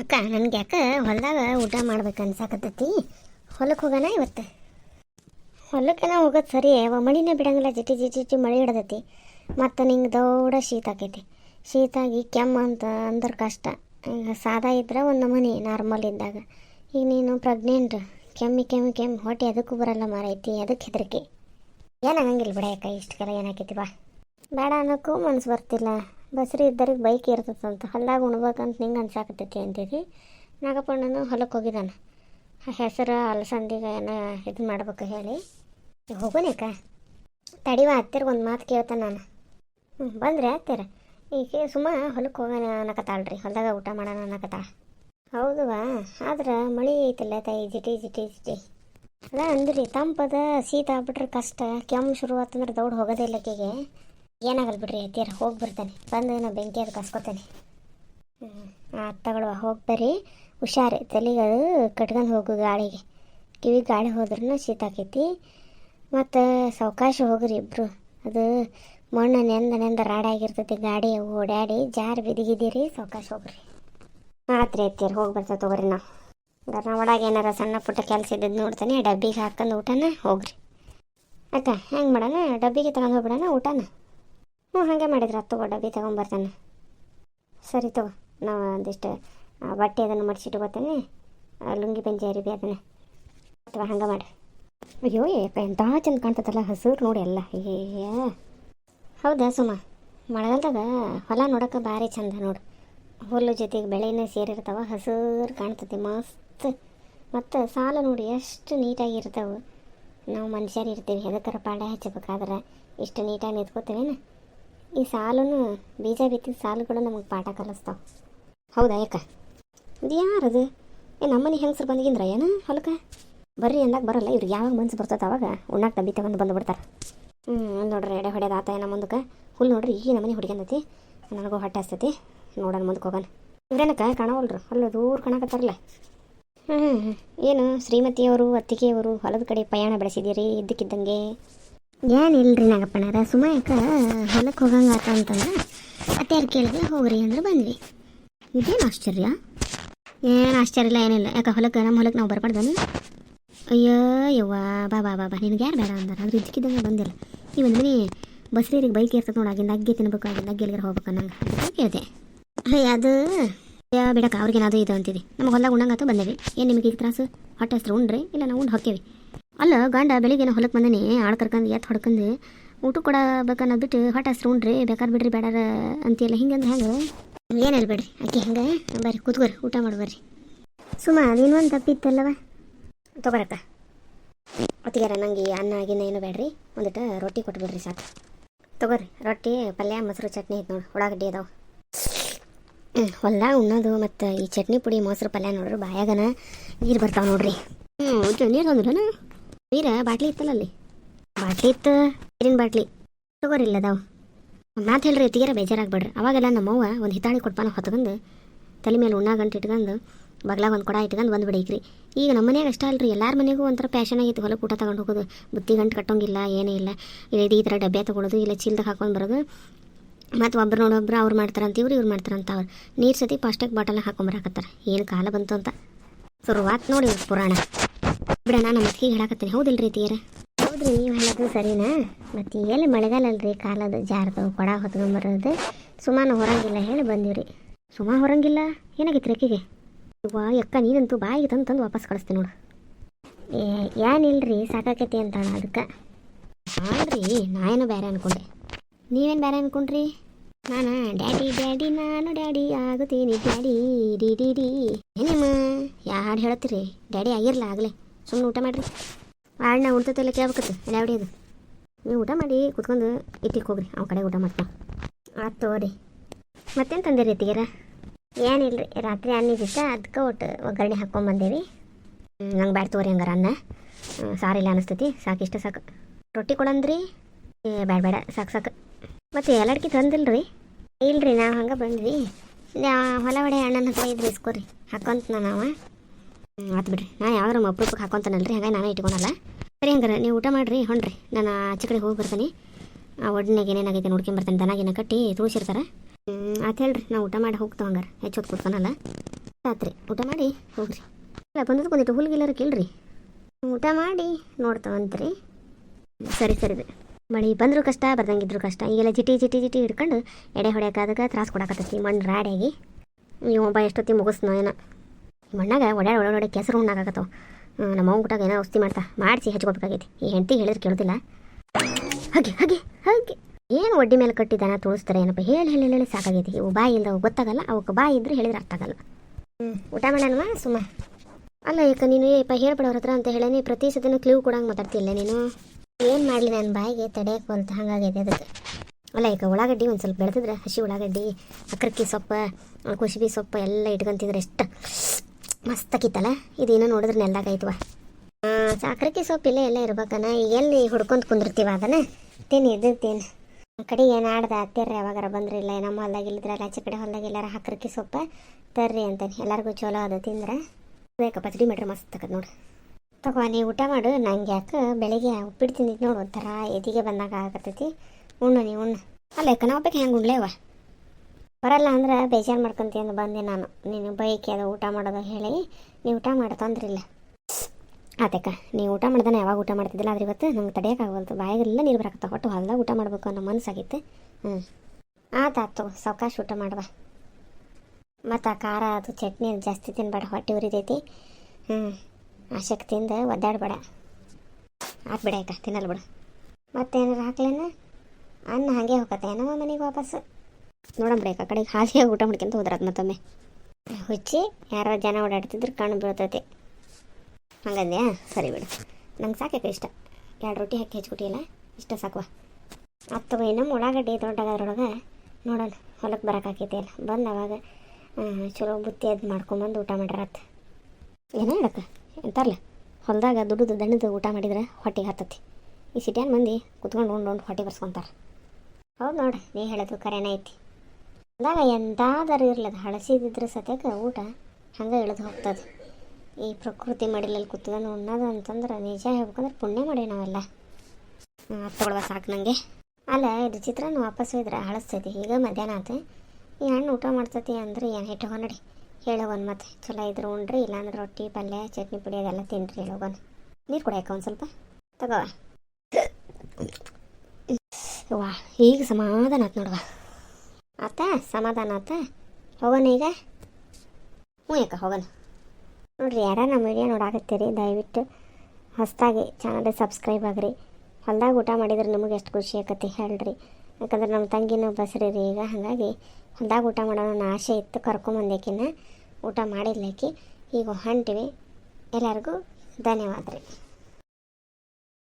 ಅಕ್ಕ, ನನ್ಗೆ ಯಾಕೆ ಹೊಲದಾಗ ಊಟ ಮಾಡ್ಬೇಕು ಅನ್ಸಾಕತ್ತೈತಿ. ಹೊಲಕ್ಕೆ ಹೋಗೋಣ ಇವತ್ತು? ಹೊಲಕ್ಕೆಲ್ಲ ಹೋಗೋದು ಸರಿ ಅವ ಮಳಿನೇ ಬಿಡಂಗಿಲ್ಲ, ಜಿಟಿ ಜಿಟಿ ಜಿಟಿ ಮಳೆ ಹಿಡ್ದೈತಿ. ಮತ್ತು ನಿಂಗೆ ದೌಡ ಶೀತ ಆಕೈತಿ. ಶೀತಾಗಿ ಕೆಮ್ಮು ಅಂತ ಅಂದ್ರೆ ಕಷ್ಟ. ಈಗ ಸಾದಾ ಇದ್ರೆ ಒಂದು ನಮೂನಿ ನಾರ್ಮಲ್ ಇದ್ದಾಗ. ಈಗ ನೀನು ಪ್ರೆಗ್ನೆಂಟ್ ಕೆಮ್ಮಿ ಕೆಮ್ಮಿ ಕೆಮ್ಮಿ, ಹೊಟ್ಟೆ ಅದಕ್ಕೂ ಬರಲ್ಲ ಮಾರೈತಿ ಅದಕ್ಕೆ ಹೆದರಿಕೆ? ಏನಾಗಂಗಿಲ್ಲ ಬಿಡ ಯಾಕ ಇಷ್ಟಕ್ಕೆಲ್ಲ ಏನಾಕೈತಿ ಬಾ. ಬೇಡ ಅನ್ನೋಕ್ಕೂ ಮನ್ಸು ಬರ್ತಿಲ್ಲ. ಬಸ್ರಿ ಇದ್ದರಿಗೆ ಬೈಕ್ ಇರ್ತದಂತ ಹೊಲ್ದಾಗ ಉಣ್ಬೇಕಂತ ನಿಂಗೆ ಅನ್ಸಾಕತ್ತೈತಿ ಅಂತೇಳಿ ನಾಗಪ್ಪಣ್ಣನು ಹೊಲಕ್ಕೆ ಹೋಗಿದ್ದಾನೆ ಹೆಸರು ಅಲಸಂದಿಗೆ ಏನೋ ಇದು ಮಾಡ್ಬೇಕು ಹೇಳಿ. ಹೋಗೋನೇಕ ತಡಿವ ಹತ್ತಿರ ಒಂದು ಮಾತು ಕೇಳ್ತಾನೆ ನಾನು. ಹ್ಞೂ ಬಂದ್ರೆ ಹತ್ತಿರ ಈಗ ಸುಮ್ಮ ಹೊಲಕ್ಕೆ ಹೋಗೋಣ ಅನ್ನಕತ್ತಾಳ್ರಿ. ಹೊಲದಾಗ ಊಟ ಮಾಡೋಣ ಅನ್ನಕತ್ತಾಳ. ಹೌದುವಾ ಆದ್ರೆ ಮಳೆ ಐತಲ್ಲ ತಾಯಿ ಜಿಟಿ ಜಿಟಿ ಜಿಟಿ. ಅದ ಅಂದ್ರಿ ತಂಪದ ಶೀತ ಆಗ್ಬಿಟ್ರೆ ಕಷ್ಟ. ಕೆಮ್ಮು ಶುರು ಆತಂದ್ರೆ ದೌಡ್ ಹೋಗೋದೇ ಇಲ್ಲ ಆಕೆಗೆ ಏನಾಗಲ್ಲ ಬಿಡ್ರಿ ಎತ್ತೀರ ಹೋಗಿ ಬರ್ತಾನೆ. ಬಂದು ನಾನು ಬೆಂಕಿ ಅದು ಕಸ್ಕೊತಾನೆ. ಹ್ಞೂ ತಗೊಳ್ಳುವ ಹೋಗಿ ಬರ್ರಿ. ಹುಷಾರಿ. ತಲೆಗೆ ಅದು ಕಟ್ಕೊಂಡು ಹೋಗು ಗಾಳಿಗೆ. ಕಿವಿ ಗಾಳಿ ಹೋದ್ರೂ ಶೀತ ಆಕೈತಿ. ಮತ್ತು ಸಾವಕಾಶ ಹೋಗ್ರಿ ಇಬ್ಬರು ಅದು ಮಣ್ಣು ನೆಂದ ನೆಂದ ರಾಡಾಗಿರ್ತೈತಿ ಗಾಡಿ ಓಡಾಡಿ ಜಾರು ಬಿದಿಗಿದ್ದೀರಿ ಸಾವಕಾಶ ಹೋಗ್ರಿ. ಮಾತ್ರ ಎತ್ತೀರಿ ಹೋಗಿ ಬರ್ತೇವೆ ತಗೋರಿ ನಾವು. ಗರ್ನ ಒಳಗೆ ಏನಾರ ಸಣ್ಣ ಪುಟ್ಟ ಕೆಲಸ ಇದ್ದಿದ್ದು ನೋಡ್ತಾನೆ, ಡಬ್ಬಿಗೆ ಹಾಕೊಂಡು ಊಟನ ಹೋಗ್ರಿ. ಅಕ್ಕ, ಹೆಂಗೆ ಮಾಡೋಣ? ಡಬ್ಬಿಗೆ ತಗೊಂಡು ಹೋಗ್ಬಿಡೋಣ, ಊಟನ? ಹ್ಞೂ ಹಾಗೆ ಮಾಡಿದ್ರೆ. ತಗೋ ಡಬ್ಬಿ ತೊಗೊಂಬರ್ತಾನೆ. ಸರಿ ತಗೋ ನಾವು ಒಂದಿಷ್ಟು ಬಟ್ಟೆ ಅದನ್ನು ಆ, ಲುಂಗಿ ಪಂಚೆ ಅರಿಬಿ ಅದನ್ನು. ಅಥವಾ ಹಂಗೆ ಮಾಡಿ. ಅಯ್ಯೋ ಏಪ ಎಂಥ ಚಂದ ಕಾಣ್ತದಲ್ಲ ಹಸಿರು ನೋಡಿ ಎಲ್ಲ. ಏ ಹೌದಾ ಸುಮ? ಮಳೆಗಾಲದಾಗ ಹೊಲ ನೋಡೋಕೆ ಭಾರಿ ಚಂದ ನೋಡು. ಹುಲ್ಲು ಜೊತೆಗೆ ಬೆಳೆನೇ ಸೇರಿರ್ತಾವ ಹಸಿರು ಕಾಣ್ತದೆ ಮಸ್ತ್. ಮತ್ತು ಸಾಲ ನೋಡಿ ಎಷ್ಟು ನೀಟಾಗಿರ್ತಾವೆ ನಾವು ಮನುಷ್ಯರು ಇರ್ತೀವಿ ಎದಕ್ಕರ ಪಾಡೆ ಹಚ್ಚಬೇಕಾದ್ರೆ ಇಷ್ಟು ನೀಟಾಗಿ ನಿಂತ್ಕೋತೀವೇನು? ಈ ಸಾಲೂ ಬೀಜ ಬಿತ್ತಿದ ಸಾಲುಗಳು ನಮಗೆ ಪಾಠ ಕಲಿಸ್ತಾವೆ. ಹೌದಾ ಯಾಕ ಇದು ಯಾರದು? ಏ, ನಮ್ಮನೆ ಹೆಂಗಸ್ರು ಬಂದಿಗಿಂದ್ರ ಏನು ಹೊಲಕ್ಕೆ? ಬರ್ರಿ ಅಂದಾಗ ಬರಲ್ಲ, ಇವ್ರಿಗೆ ಯಾವಾಗ ಮನ್ಸು ಬರ್ತದೆ ಅವಾಗ ಉಣ್ಣಾಕ ಡಬ್ಬಿ ತಗೊಂಡು ಬಂದು ಬಿಡ್ತಾರೆ. ಹ್ಞೂ ನೋಡ್ರಿ ಎಡೆ ಹೊಡೆಯೋದು ಆತ ಏನೋ ಮುಂದಕ್ಕೆ? ಹುಲ್ ನೋಡ್ರಿ ಈಗ ನಮ್ಮನೆ ಹುಡುಗಂದತಿ ನನಗೂ ಹೊಟ್ಟೆ ಹಸ್ತೈತಿ, ನೋಡೋಣ ಮುಂದಕ್ಕೆ ಹೋಗೋಣ. ಇವ್ರೇನಕ್ಕ? ಕಾಣವಲ್ರು, ಅಲ್ಲ ದೂರ ಕಾಣಕತ್ತಾರಲ್ಲ. ಹ್ಞೂ ಏನು, ಶ್ರೀಮತಿಯವರು, ಅತ್ತಿಗೆಯವರು, ಹೊಲದ ಕಡೆ ಪಯಣ ಬೆಳೆಸಿದ್ದೀರಿ ಇದ್ದಕ್ಕಿದ್ದಂಗೆ? ಏನಿಲ್ರಿ ನಾಗಪ್ಪನಾರ ಸುಮ್ಮ ಯಾಕ ಹೊಲಕ್ಕೆ ಹೋಗಂಗೆ ಆತ ಅಂತಂದ್ರೆ ಅತ್ಯಾರು ಕೇಳಿದ್ರೆ ಹೋಗ್ರಿ ಅಂದ್ರೆ ಬಂದ್ವಿ. ಇದೇನು ಆಶ್ಚರ್ಯ? ಏನು ಆಶ್ಚರ್ಯ ಇಲ್ಲ, ಏನಿಲ್ಲ. ಯಾಕೆ ಹೊಲಕ್ಕೆ ನಮ್ಮ ಹೊಲಕ್ಕೆ ನಾವು ಬರ್ಬಾರ್ದನು ಅಯ್ಯೋ, ಯವ್ವ, ಬಾ ಬಾ ಬಾ ಬಾ. ನಿನಗೆ ಯಾರು ಬೇಡ ಅಂದ್ರೆ? ಅದ್ರ ಇದ್ದಕ್ಕಿದ್ದಂಗೆ ಬಂದಿಲ್ಲ. ಈ ಒಂದು ಮನೆ ಬಸ್ರೀರಿಗೆ ಬೈಕ್ ಇರ್ತದೆ ನೋಡಿ ಆಗಿಂದ ತಿನ್ಬೇಕು, ಆಗಿಂದ ಅಗ್ಗೆ ಎಲ್ಲಿಗಾರ ಹೋಗ್ಬೇಕು ಅನ್ನಂಗೆ ಕೇಳಿದೆ. ಅಯ್ಯ ಅದು ಬಿಡಕ್ಕ, ಅವ್ರಿಗೇನಾದ್ರು ಇದು ಅಂತೀವಿ ನಮಗೆ ಹೊಲ್ದಾಗ ಉಣ್ಣಂಗಾತು ಬಂದೇವಿ. ಏನು ನಿಮಗೆ ಈಗ ತ್ರಾಸು? ಹೊಟ್ಟೆ ಹಸ್ರು ಉಣ್ರಿ ಇಲ್ಲ, ನಾವು ಉಂಡು ಹೊಕ್ಕೇವಿ ಅಲ್ಲ, ಗಂಡ ಬೆಳಿಗ್ಗೆ ಹೊಲಕ್ಕೆ ಬಂದನಿ, ಆಳು ಕರ್ಕಂದು ಎತ್ತು ಹೊಡ್ಕಂದು ಊಟ ಕೊಡಬೇಕನ್ನೋದು ಬಿಟ್ಟು ಹೊಟ್ಟೆ ಉಣ್ರಿ ಬೇಕಾದ್ರೆ ಬಿಡ್ರಿ ಬೇಡಾರ ಅಂತೀಯಲ್ಲ ಹಿಂಗಂದ್ರೆ ಹೆಂಗೆ ಏನಿಲ್ಲ ಬಿಡ್ರಿ ಆಕೆ ಹೆಂಗೆ? ಬರ್ರಿ, ಕೂತ್ಕೋರಿ, ಊಟ ಮಾಡ್ಬರ್ರಿ ಬರ್ರಿ. ಸುಮಾ ಒಂದು ತಪ್ಪಿತ್ತಲ್ಲವ ತಗೋರಕ್ಕ. ಹೊತ್ತಿಗಾರ ನಂಗೆ ಈ ಅನ್ನ ಆಗಿನ ಏನು ಬೇಡ್ರಿ, ಒಂದಿಟ್ಟು ರೊಟ್ಟಿ ಕೊಟ್ಬಿಡ್ರಿ ಸಾಕು. ತಗೋರಿ, ರೊಟ್ಟಿ, ಪಲ್ಯ, ಮೊಸರು, ಚಟ್ನಿ ಐತೆ ನೋಡಿ, ಉಳ್ಳಾಗಡ್ಡಿ ಅದಾವೆ. ಹೊಲ್ದಾಗ ಉಣ್ಣೋದು ಮತ್ತು ಈ ಚಟ್ನಿ ಪುಡಿ, ಮೊಸರು, ಪಲ್ಯ ನೋಡ್ರಿ ಬಾಯಾಗನ ನೀರು ಬರ್ತಾವೆ ನೋಡ್ರಿ. ಹ್ಞೂ ನೀರು ಬಂದ್ರನ ನೀರ ಬಾಟ್ಲಿ ಇತ್ತಲ್ಲ ಅಲ್ಲಿ? ಬಾಟ್ಲಿ ಇತ್ತು ನೀರಿನ ಬಾಟ್ಲಿ. ತಗೋರಿಲ್ಲ ಅದಾವ. ಮಾತು ಹೇಳ್ರಿ ಎತ್ತಿಗೆರ ಬೇಜಾರಾಗ್ಬೇಡ್ರಿ. ಅವಾಗೆಲ್ಲ ನಮ್ಮವ್ವ ಒಂದು ಹಿತಾಳಿ ಕೊಟ್ಪಾನ ಹೊತ್ಕೊಂಡು, ತಲೆ ಮೇಲೆ ಉಣ್ಣಾಗಂಟು ಇಟ್ಕೊಂಡು, ಬಗ್ಲಾಗ ಒಂದು ಕೊಡ ಇಟ್ಕೊಂಡು ಬಂದ್ಬಿಡೈಕ್ರಿ ಈಗ ನಮ್ಮ ಮನೆಯಾಗ ಅಷ್ಟ ಅಲ್ರಿ, ಎಲ್ಲಾರ ಮನೆಗೂ ಒಂಥರ ಪ್ಯಾಷನ್ ಆಗಿತ್ತು ಹೊಲಕ್ಕೆ ಊಟ ತಗೊಂಡು ಹೋಗೋದು, ಬುತ್ತಿ ಗಂಟು ಕಟ್ಟೋಂಗಿಲ್ಲ, ಏನೇ ಇಲ್ಲ. ಇಲ್ಲ ಈ ಥರ ಡಬ್ಬೆ ತೊಗೊಳೋದು, ಇಲ್ಲ ಚೀಲ್ದಾಗ ಹಾಕೊಂಡು ಬರೋದು. ಮತ್ತು ಒಬ್ರು ನೋಡೊಬ್ರು ಅವ್ರು ಮಾಡ್ತಾರಂತ, ಇವ್ರು ಇವ್ರು ಮಾಡ್ತಾರಂತ ಅವ್ರು. ನೀರು ಸತಿ ಫಾಸ್ಟಾಗಿ ಬಾಟಲ್ನ ಹಾಕೊಂಬರಾಕತ್ತಾರೆ ಏನು ಕಾಲ ಬಂತು ಅಂತ. ಶುರುವಾತ್ ನೋಡಿ ಪುರಾಣ. ಬಿಡ ನಾನು ಮತ್ತೆ ಹೇಳಾಕತ್ತೀನಿ. ಹೌದಿಲ್ರಿ ತೀರ ಹೌದ್ರಿ ನೀವು ಹೇಳೋದು ಸರಿನಾ? ಮತ್ತು ಎಲ್ಲಿ ಮಳೆಗಾಲ ಅಲ್ರಿ ಕಾಲದ ಜಾರದವು ಕೊಡ ಹೊತ್ಕೊಂಬರೋದು ಸುಮಾನು ಹೊರಂಗಿಲ್ಲ ಹೇಳಿ ಬಂದೀವ್ರಿ. ಸುಮಾ ಹೊರಂಗಿಲ್ಲ? ಏನಾಗಿತ್ತು ರೆಕ್ಕಿಗೆ ವಾ ಎಕ್ಕ ನೀನಂತೂ ಬಾಯಿಗೆ ತಂದು ತಂದು ವಾಪಸ್ ಕಳಿಸ್ತೀನಿ ನೋಡು. ಏ ಏನಿಲ್ರಿ ಸಾಕಾಕೈತಿ ಅಂತಾಳ ಅದಕ್ಕೆ ಹಾಳ್ರಿ ನಾನೇನು ಬೇರೆ ಅನ್ಕೊಂಡೆ. ನೀವೇನು ಬೇರೆ ಅನ್ಕೊಂಡ್ರಿ? ನಾನು ಡ್ಯಾಡಿ ಡ್ಯಾಡಿ ನಾನು ಡ್ಯಾಡಿ ಆಗುತ್ತೀನಿ ಡ್ಯಾಡಿ ಡಿ ಡಿ ಡಿ. ಏನಮ್ಮ ಯಾರು ಹೇಳತ್ತೀರಿ? ಡ್ಯಾಡಿ ಆಗಿರಲ್ಲ ಆಗಲೇ. ಸುಮ್ಮನೆ ಊಟ ಮಾಡಿರಿ. ಹಾಡನ್ನ ಉಣ್ತೈತೆಲ್ಲ ಕೇಳ್ಬೇಕತ್ತು ಅವಡಿ ಅದು. ನೀವು ಊಟ ಮಾಡಿ ಕುತ್ಕೊಂಡು ಇಟ್ಟಿಗೆ ಹೋಗ್ರಿ, ಅವ್ನ ಕಡೆ ಊಟ ಮಾಡ್ತಾ ಆತು ತಗೋರಿ. ಮತ್ತೇನು ತಂದಿರಿ ಏನಿಲ್ಲ ರೀ ರಾತ್ರಿ ಅನ್ನಿದಿತ್ತ ಅದಕ್ಕೆ ಒಟ್ಟು ಒಗ್ಗರಣೆ ಹಾಕ್ಕೊಂಬಂದೇವಿ ನಂಗೆ ಬ್ಯಾಡ ತಗೋರಿ ಹಂಗಾರ ಅನ್ನ. ಸಾರಿಲ್ಲ ಅನಿಸ್ತೈತಿ ಸಾಕಿಷ್ಟ ಸಾಕು. ರೊಟ್ಟಿ ಕೊಡಂದ್ರಿ? ಏ ಬೇಡ ಬೇಡ ಸಾಕು ಸಾಕು. ಮತ್ತು ಎಲ್ಲಡ್ಕಿ ತಂದಿಲ್ರಿ? ಇಲ್ರಿ, ನಾವು ಹಂಗೆ ಬಂದ್ವಿ. ಹೊಲ ಹೊಡೆ ಅಣ್ಣನ ಹತ್ರ ಇದ್ರಿ ಇಸ್ಕೋರಿ ಹಾಕೊಂತ ನಾವು. ಆತು ಬಿಡ್ರಿ. ನಾ ಯಾವ್ದಾರ ಅಪ್ರೂಪಕ್ಕೆ ಹಾಕೊಂತಾನಲ್ರಿ, ಹಂಗಾಗಿ ನಾನೇ ಇಟ್ಕೊಳಲ್ಲ ಸರಿ ಹಂಗಾರೆ, ನೀವು ಊಟ ಮಾಡಿರಿ, ಹೊಂಡ್ರಿ. ನಾನು ಆಚೆ ಕಡೆ ಹೋಗಿ ಬರ್ತೀನಿ. ಆ ಒಡ್ನಾಗ ಏನೇನಾಗೈತೆ ನೋಡ್ಕೊಂಬರ್ತಾನೆ ದನಾಗಿನ ಕಟ್ಟಿ ತುಳಿಸಿರ್ತಾರೆ ಆತು ಹೇಳ್ರಿ, ನಾವು ಊಟ ಮಾಡಿ ಹೋಗ್ತಾವ ಹಂಗಾರೆ. ಹೆಚ್ಚು ಹೊತ್ತು ಕೊಡ್ತಾನಲ್ಲ. ರಾತ್ರಿ, ಊಟ ಮಾಡಿ ಹೋಗ್ರಿ. ಇಲ್ಲ, ಬಂದದ್ದು ಬಂದಿಟ್ಟು ಹುಲ್ಗಿಲ್ಲರ ಕೇಳ್ರಿ. ಊಟ ಮಾಡಿ ನೋಡ್ತಾವಂತ್ರಿ. ಸರಿ ಸರಿ. ಮಳೆ ಬಂದರೂ ಕಷ್ಟ, ಬರ್ದಂಗಿದ್ರು ಕಷ್ಟ. ಈಗೆಲ್ಲ ಜಿಟಿ ಜಿಟಿ ಜಿಟಿ ಹಿಡ್ಕೊಂಡು ಎಡೆ ಹೊಡೆಯೋಕ್ಕಾದಾಗ ತ್ರಾಸು ಕೊಡಕತ್ತೈತಿ. ಮಣ್ಣು ರಾಡಿಯಾಗಿ ಈ ಒಬ್ಬ ಎಷ್ಟೊತ್ತಿ ಮುಗಿಸ್ನೋ ಏನೋ. ಮಣ್ಣಾಗ ಒಡ್ಯಾಡ ಒಳಗಡೆ ಕೆಸರು ಉಣ್ಣಾಗತ್ತವ ನಮ್ಮ ಊಟಾಗ ಏನೋ ಔಷಧಿ ಮಾಡ್ತಾ, ಮಾಡಿಸಿ ಹಚ್ಕೋಬೇಕಾಗೈತಿ. ಈ ಹೆಂಡತಿ ಹೇಳಿದ್ರೆ ಕೇಳೋದಿಲ್ಲ ಹಾಗೆ ಹಾಗೆ ಹಾಗೆ. ಏನು ಒಡ್ಡಿ ಮೇಲೆ ಕಟ್ಟಿದ್ದಾನೆ ತೋರಿಸ್ತಾರೆ ಏನಪ್ಪ? ಹೇಳಿ ಹೇಳಿ ಹೇಳಿ ಸಾಕಾಗೈತಿ. ಇವು ಬಾಯಿ ಇಲ್ದವು, ಗೊತ್ತಾಗಲ್ಲ. ಅವಕ್ಕೆ ಬಾಯಿ ಇದ್ರೆ ಹೇಳಿದ್ರೆ ಅರ್ಥ ಆಗಲ್ಲ. ಹ್ಞೂ ಊಟ ಮಾಡೋಣವಾ ಸುಮ್ಮ? ಅಲ್ಲ ಯಾಕ ನೀನು ಏಪ್ಪ ಹೇಳ್ಬಿಡೋರ ಹತ್ರ ಅಂತ ಹೇಳೇನಿ ಪ್ರತಿ ಸತಿನೂ ಕ್ಲೀವ್ ಕೊಡಂಗೆ ಮಾತಾಡ್ತಿಲ್ಲ ನೀನು. ಏನು ಮಾಡಲಿ ನನ್ನ ಬಾಯಿಗೆ ತಡೆಯಕ್ಕೆ ಬಂತು ಹಾಗಾಗೈತೆ ಅದಕ್ಕೆ. ಅಲ್ಲ ಈಗ ಉಳ್ಳಾಗಡ್ಡಿ ಒಂದು ಸ್ವಲ್ಪ ಬೆಳೆದಿದ್ರೆ, ಹಸಿ ಉಳ್ಳಾಗಡ್ಡಿ, ಅಕ್ರಕ್ಕಿ ಸೊಪ್ಪು ಕುಸುಬಿ ಸೊಪ್ಪು ಎಲ್ಲ ಇಟ್ಕೊಂತಿದ್ರೆ ಎಷ್ಟು ಮಸ್ತಾಕಿತ್ತಲ್ಲ? ಇದೇನೋ ನೋಡಿದ್ರೆ ನೆಲ್ದಾಗೈತವ ಸಾಕ್ರಕ್ಕೆ ಸೊಪ್ಪು ಇಲ್ಲೇ ಎಲ್ಲ ಇರ್ಬೇಕನ. ಈಗ ಎಲ್ಲಿ ಹುಡ್ಕೊಂತ ಕುಂದಿರ್ತೀವ ಅದನ್ನ? ತಿನ್ನಿ ಇದು ತಿನ್ನು ಆ ಕಡೆ ಏನು ಆಡ್ದ? ಅತ್ತೆರ್ರಿ ಯಾವಾಗಾರ ಬಂದ್ರಿಲ್ಲ ನಮ್ಮ ಹೊಲ್ದಾಗ ಇಲ್ಲಿದ್ರಲ್ಲ ಆಚೆ ಕಡೆ ಹೊಲ್ದಾಗ ಎಲ್ಲಾರ ಹಾಕ್ರಕ್ಕಿ ಸೊಪ್ಪು ತರ್ರಿ ಅಂತಾನೆ. ಎಲ್ಲರಿಗೂ ಚಲೋ ಅದು ತಿಂದ್ರೆ? ಬೇಕ ಪಚಡಿ ಮಾಡ್ರಿ ಮಸ್ತ್ ತಗದ್ ನೋಡು. ತಗೋ, ನೀ ಊಟ ಮಾಡು. ನಂಗೆ ಯಾಕೆ ಬೆಳಿಗ್ಗೆ ಉಪ್ಪಿಟ್ಟು ತಿಂದಿದ್ದು ನೋಡು ಒಂಥರ ಎದಿಗೆ ಬಂದಾಗ ಆಗತ್ತೈತಿ ಉಣ್ಣು ನೀ, ಉಣ್ಣು. ಅಲ್ಲ ಯಾಕೆ ನಾವು ಬೇಕು ಹೆಂಗೆ ಉಣ್ಲೇವ? ಬರಲ್ಲ ಅಂದ್ರೆ ಬೇಜಾರು ಮಾಡ್ಕೊಂತಿ ಅಂತ ಬಂದೆ ನಾನು. ನೀನು ಬೈಕಿ ಅದು ಊಟ ಮಾಡೋದು ಹೇಳಿ ನೀವು ಊಟ ಮಾಡ್ತಂದ್ರಿಲ್ಲ ಅದಕ್ಕ ನೀವು ಊಟ ಮಾಡ್ದಾನೆ, ಯಾವಾಗ ಊಟ ಮಾಡ್ತಿದ್ದಿಲ್ಲ, ಆದ್ರೆ ಇವತ್ತು ನಂಗೆ ತಡೆಯೋಕ್ಕಾಗಲ್ತು ಬಾಯಾಗೆಲ್ಲ ನೀರು ಬರಕತ್ತ ಹೊಟ್ಟೆ ಹೊಲ್ದಾಗ ಊಟ ಮಾಡ್ಬೇಕು ಅನ್ನೋ ಮನಸ್ಸಾಗಿತ್ತು ಹ್ಞೂ ಆತಾತು ಸಾವಕಾಶ ಊಟ ಮಾಡುವ ಮತ್ತು ಆ ಖಾರ, ಅದು ಚಟ್ನಿ ಅದು ಜಾಸ್ತಿ ತಿನ್ಬೇಡ, ಹೊಟ್ಟೆ ಉರಿದೈತಿ ಹ್ಞೂ ಆ ಶಕ್ತಿಯಿಂದ ಒದ್ದಾಡಬೇಡ ಹಾಕ್ಬಿಡ ಆಯ್ತಾ ತಿನ್ನಲ್ಲ ಬಿಡು. ಮತ್ತೇನಾರು ಹಾಕ್ಲೇನ? ಅನ್ನ ಹಾಗೆ ಹೋಗತ್ತೆ ಏನೋ ಮನೆಗೆ ವಾಪಸ್ ನೋಡಂಬಿಡ ಆ ಕಡೆಗೆ ಹಾಸಿಗೆ ಊಟ ಮಾಡ್ಕೊಂತ ಹೋದ್ರದು ಮತ್ತೊಮ್ಮೆ. ಹುಚ್ಚಿ, ಯಾರೋ ಜನ ಓಡಾಡ್ತಿದ್ರು, ಕಣ್ಣು ಬೀಳ್ತೈತೆ. ಹಂಗಂದ್ಯಾ? ಸರಿ ಬಿಡು. ನಂಗೆ ಸಾಕಕ್ಕೆ ಇಷ್ಟ. ಎರಡು ರೊಟ್ಟಿ ಹಾಕಿ ಹೆಚ್ಚಿಕೊಟ್ಟಿಲ್ಲ ಇಷ್ಟ ಸಾಕುವ? ಅಥವಾ ನಮ್ಮ ಉಳ್ಳಾಗಡ್ಡಿ ದೊಡ್ಡದಾದ್ರೊಳಗೆ ನೋಡೋಣ ಹೊಲಕ್ಕೆ ಬರೋಕ್ಕಾಕೈತೆ ಅಲ್ಲ ಬಂದು ಅವಾಗ ಚಲೋ ಬುತ್ತಿ ಅದು ಮಾಡ್ಕೊಂಬಂದು ಊಟ ಮಾಡ್ರಾತ್ ಏನೋ ಹೇಳಕ್ಕ? ಎಂತಾರಲ್ಲ ಹೊಲದಾಗ ದುಡ್ದು ದಣ್ಣದ ಊಟ ಮಾಡಿದ್ರೆ ಹೊಟ್ಟೆಗೆ ಹತ್ತತಿ. ಈ ಸಿಟಿಯನ್ ಮಂದಿ ಕುತ್ಕೊಂಡು ಉಂಡು ಉಂಡು ಹೊಟ್ಟೆ ಬರ್ಸ್ಕೊಂತಾರೆ. ಹೌದು ನೋಡಿ, ನೀ ಹೇಳೋದು ಕರೆನೇ ಐತಿ. ಹೊಲದಾಗ ಎಂತಾದರೂ ಇರ್ಲದ ಹಳಸಿದಿದ್ರೆ ಸತ್ಯಕ್ಕೆ ಊಟ ಹಂಗೆ ಇಳಿದು ಹೋಗ್ತದೆ. ಈ ಪ್ರಕೃತಿ ಮಡಿಲಲ್ಲಿ ಕೂತ್ಕೊಂಡು ಉಣ್ಣೋದು ಅಂತಂದ್ರೆ ನಿಜ ಹೇಳ್ಬೇಕಂದ್ರೆ ಪುಣ್ಯ ಮಾಡಿ ನಾವೆಲ್ಲ. ತಗೊಳ್ವ ಸಾಕು ನನಗೆ ಅಲ್ಲ, ಇದು ಚಿತ್ರಾನ್ನ ವಾಪಸ್ ಒಯ್ದ್ರೆ ಹಳಸ್ತೈತಿ, ಈಗ ಮಧ್ಯಾಹ್ನ ಆತ. ಈ ಹಣ್ಣು ಊಟ ಮಾಡ್ತೈತಿ ಅಂದ್ರೆ ಏನು ಇಟ್ಕೊಂಡು ನಡಿ. ಹೇಳೋಗನ್ ಮತ್ತೆ. ಚಲೋ ಇದ್ರೆ ಉಣ್ರಿ ಇಲ್ಲಾಂದ್ರೆ ರೊಟ್ಟಿ, ಪಲ್ಯ, ಚಟ್ನಿ ಪುಡಿ ಅದೆಲ್ಲ ತಿನ್ರಿ ಹೇಳೋಗನ್ ನೀರು ಕುಡಿಯಕ್ಕ ಒಂದು ಸ್ವಲ್ಪ. ತಗೋವಾ ಈಗ ಸಮಾಧಾನ ಆತು ನೋಡುವ. ಆತ ಸಮಾಧಾನ ಆತ ಹೋಗೋಣ ಈಗ? ಹ್ಞೂ ಯಾಕ ಹೋಗೋಣ. ನೋಡ್ರಿ, ಯಾರ ನಮ್ಮ ವಿಡಿಯೋ ನೋಡಾಕತ್ತೀರಿ? ದಯವಿಟ್ಟು ಹೊಸದಾಗಿ ಚಾನಲ್ ಸಬ್ಸ್ಕ್ರೈಬ್ ಆಗ್ರಿ. ಹೊಲ್ದಾಗ ಊಟ ಮಾಡಿದ್ರೆ ನಿಮಗೆ ಎಷ್ಟು ಖುಷಿ ಆಕತಿ ಹೇಳ್ರಿ. ಯಾಕಂದ್ರೆ ನಮ್ಮ ತಂಗಿನೂ ಬಸ್ರಿ ರೀ ಈಗ. ಹಾಗಾಗಿ ಹೊಲ್ದಾಗ ಊಟ ಮಾಡೋಣ ಆಸೆ ಇತ್ತು. ಕರ್ಕೊಂಬಂದೇಕಿನ ಊಟ ಮಾಡಿಲ್ಲಕಿ ಈಗ ಹೊಂಟಿವಿ. ಎಲ್ಲರಿಗೂ ಧನ್ಯವಾದ ರೀ